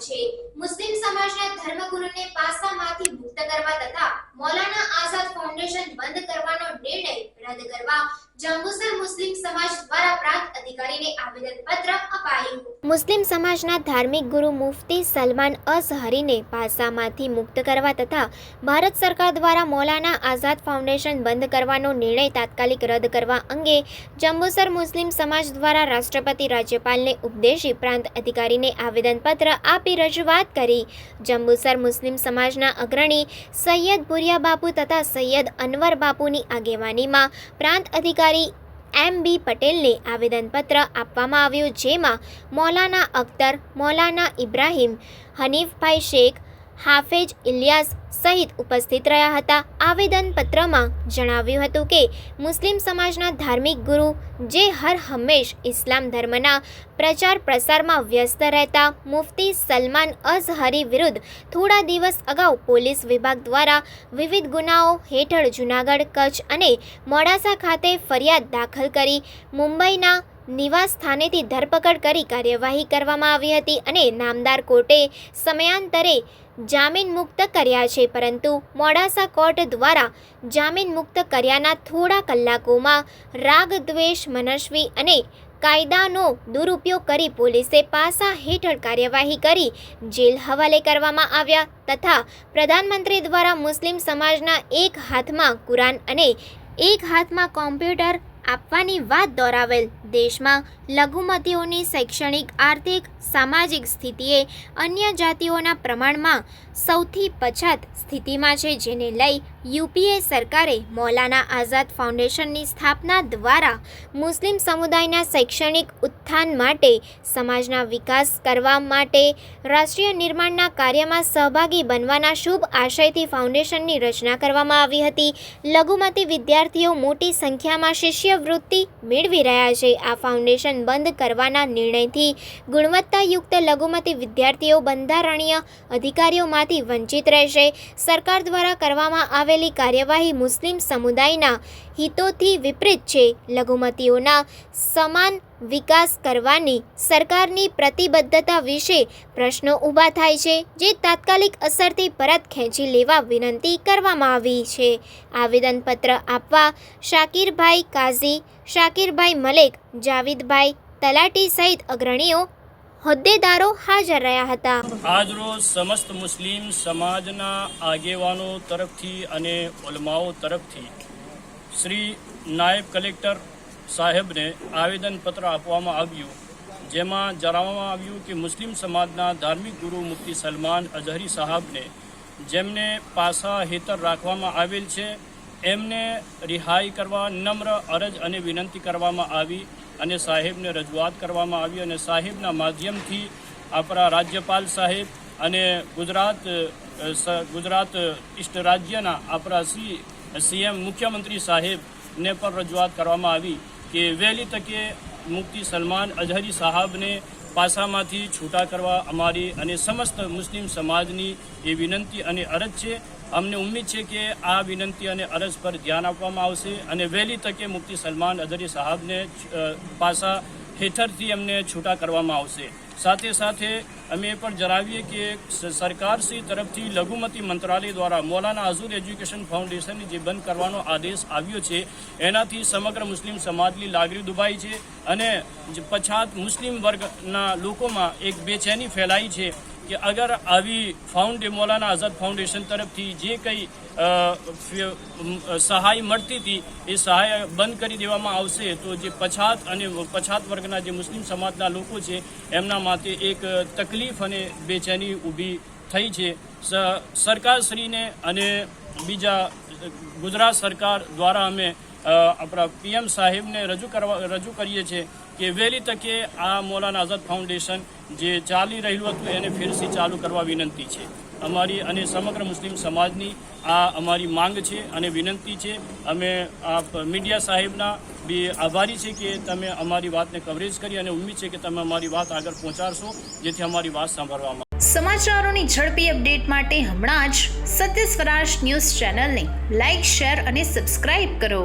છે. મુસ્લિમ સમાજના ધર્મગુરુને પાસામાંથી મુક્ત કરવા તથા મૌલાના આઝાદ ફાઉન્ડેશન બંધ મુસ્લિમ સમાજના ધાર્મિક ગુરુ મુફતી સલમાન અઝહરીને પાસામાંથી મુક્ત કરવા તથા ભારત સરકાર દ્વારા મૌલાના આઝાદ ફાઉન્ડેશન બંધ કરવાનો નિર્ણય તાત્કાલિક રદ કરવા અંગે જંબુસર મુસ્લિમ સમાજ દ્વારા રાષ્ટ્રપતિ રાજ્યપાલને ઉપદેશી પ્રાંત અધિકારીને આવેદનપત્ર આપી રજૂઆત કરી. જંબુસર મુસ્લિમ સમાજના અગ્રણી સૈયદ ભુરિયા બાપુ તથા સૈયદ અનવર બાપુની આગેવાનીમાં પ્રાંત અધિકારી એમ બી પટેલને આવેદનપત્ર આપવામાં આવ્યું જેમાં મૌલાના અખ્તર મૌલાના ઇબ્રાહીમ હનીફભાઈ શેખ હાફેજ ઇલિયાસ સહિત ઉપસ્થિત રહ્યા હતા. આવેદનપત્રમાં જણાવ્યું હતું કે, મુસ્લિમ સમાજના ધાર્મિક ગુરુ જે હર હંમેશ ઇસ્લામ ધર્મના પ્રચાર પ્રસારમાં વ્યસ્ત રહેતા મુફતી સલમાન અઝહરી વિરુદ્ધ થોડા દિવસ અગાઉ પોલીસ વિભાગ દ્વારા વિવિધ ગુનાઓ હેઠળ જૂનાગઢ કચ્છ અને મોડાસા ખાતે ફરિયાદ દાખલ કરી મુંબઈના નિવાસ સ્થાનેથી ધરપકડ કરી કાર્યવાહી કરવામાં આવી હતી અને નામદાર કોર્ટે સમયાંતરે જામીન મુક્ત કર્યા છે. પરંતુ મોડાસા કોર્ટ દ્વારા જામીન મુક્ત કર્યાના થોડા કલાકોમાં રાગ, દ્વેષ, મનસ્વી અને કાયદાનો દુરુપયોગ કરી પોલીસે પાસા હેઠળ કાર્યવાહી કરી જેલ હવાલે કરવામાં આવ્યા તથા પ્રધાનમંત્રી દ્વારા મુસ્લિમ સમાજના એક હાથમાં કુરાન અને એક હાથમાં કોમ્પ્યુટર આપવાની વાત દોરાવેલ. દેશમાં લઘુમતીઓની શૈક્ષણિક, આર્થિક, સામાજિક સ્થિતિએ અન્ય જાતિઓના પ્રમાણમાં સૌથી પછાત સ્થિતિમાં છે, જેને લઈ યુપીએ સરકારે મૌલાના આઝાદ ફાઉન્ડેશનની સ્થાપના દ્વારા મુસ્લિમ સમુદાયના શૈક્ષણિક ઉત્થાન માટે, સમાજના વિકાસ કરવા માટે, રાષ્ટ્રીય નિર્માણના કાર્યમાં સહભાગી બનવાના શુભ આશયથી ફાઉન્ડેશનની રચના કરવામાં આવી હતી. લઘુમતી વિદ્યાર્થીઓ મોટી સંખ્યામાં શિષ્યવૃત્તિ મેળવી રહ્યા છે. આ ફાઉન્ડેશન બંધ કરવાના નિર્ણયથી ગુણવત્તાયુક્ત લઘુમતી વિદ્યાર્થીઓ બંધારણીય અધિકારીઓમાંથી વંચિત રહેશે. સરકાર દ્વારા કરવામાં આવેલી કાર્યવાહી મુસ્લિમ સમુદાયના હિતોથી વિપરીત છે. લઘુમતીઓના સમાન વિકાસ કરવાની સરકારની પ્રતિબદ્ધતા વિશે પ્રશ્નો ઊભા થાય છે, જે તાત્કાલિક અસરથી પરત ખેંચી લેવા વિનંતી કરવામાં આવી છે. આવેદનપત્ર આપવા શાકિરભાઈ કાઝી, શાકિરભાઈ મલેક, જાવિદભાઈ તલાટી સહિત અગ્રણીઓ હોદ્દેદારો હાજર રહ્યા હતા. આજરોજ સમસ્ત મુસ્લિમ સમાજના આગેવાનો તરફથી અને ઉલમાઓ તરફથી શ્રી નાયબ કલેક્ટર સાહેબને આવેદનપત્ર આપવામાં આવ્યું, જેમાં જણાવવામાં આવ્યું કે મુસ્લિમ સમાજના ધાર્મિક ગુરુ મુફ્તી સલમાન અઝહરી સાહેબને જેમને પાસા હેતર રાખવામાં આવેલ છે, એમને રિહાઈ કરવા નમ્ર અરજ અને વિનંતી કરવામાં આવી. અને સાહેબને રજૂઆત કરવામાં આવી અને સાહેબના માધ્યમથી આપણા રાજ્યપાલ સાહેબ અને ગુજરાત ગુજરાત ઇષ્ટ રાજ્યના આપણા સી સીએમ મુખ્યમંત્રી સાહેબને પણ રજૂઆત કરવામાં આવી કે વહેલી તકે મુફ્તી સલમાન અઝહરી સાહેબને પાસામાંથી છૂટા કરવા અમારી અને સમસ્ત મુસ્લિમ સમાજની એ વિનંતી અને અરજ છે અમને ઉમ્મીદ છે કે આ વિનંતી અને અરજ પર ધ્યાન આપવામાં આવશે અને વહેલી તકે મુક્તિ સલમાન અદરી સાહેબને પાસા હેઠળથી અમને છૂટા કરવામાં આવશે. સાથે સાથે અમે એ પણ જણાવીએ કે સરકારશ્રી તરફથી લઘુમતી મંત્રાલય દ્વારા મોલાના અઝુર એજ્યુકેશન ફાઉન્ડેશન જે બંધ કરવાનો આદેશ આવ્યો છે, એનાથી સમગ્ર મુસ્લિમ સમાજની લાગણી દુભાઈ છે અને પછાત મુસ્લિમ વર્ગના લોકોમાં એક બેચેની ફેલાઈ છે. કે અગર આવી ફાઉન્ડે મૌલાના આઝાદ ફાઉન્ડેશન તરફથી જે કંઈ સહાય મળતી હતી, એ સહાય બંધ કરી દેવામાં આવશે, તો જે પછાત અને પછાત વર્ગના જે મુસ્લિમ સમાજના લોકો છે, એમના માટે એક તકલીફ અને બેચેની ઊભી થઈ છે. સરકારશ્રીને અને બીજા, ગુજરાત સરકાર દ્વારા અમે આપણા પીએમ સાહેબને રજૂ કરવા, રજૂ કરીએ છીએ કે વહેલી તકે આ મૌલાના આઝાદ ફાઉન્ડેશન જે ચાલી રહેલું હતું એને ફેરથી ચાલુ કરવા વિનંતી છે. અમારી અને સમગ્ર મુસ્લિમ સમાજની આ અમારી માંગ છે અને વિનંતી છે. અમે આપ મીડિયા સાહેબના બી આભારી છે કે તમે અમારી વાતને કવરેજ કરી અને ઉમ્મીદ છે કે તમે અમારી વાત આગળ પહોંચાડશો, જેથી અમારી વાત સાંભળવામાં સમાચારોની ઝડપી અપડેટ માટે હમણાં જ સત્ય સ્વરાજ ન્યૂઝ ચેનલને લાઇક શેર અને સબસ્ક્રાઇબ કરો.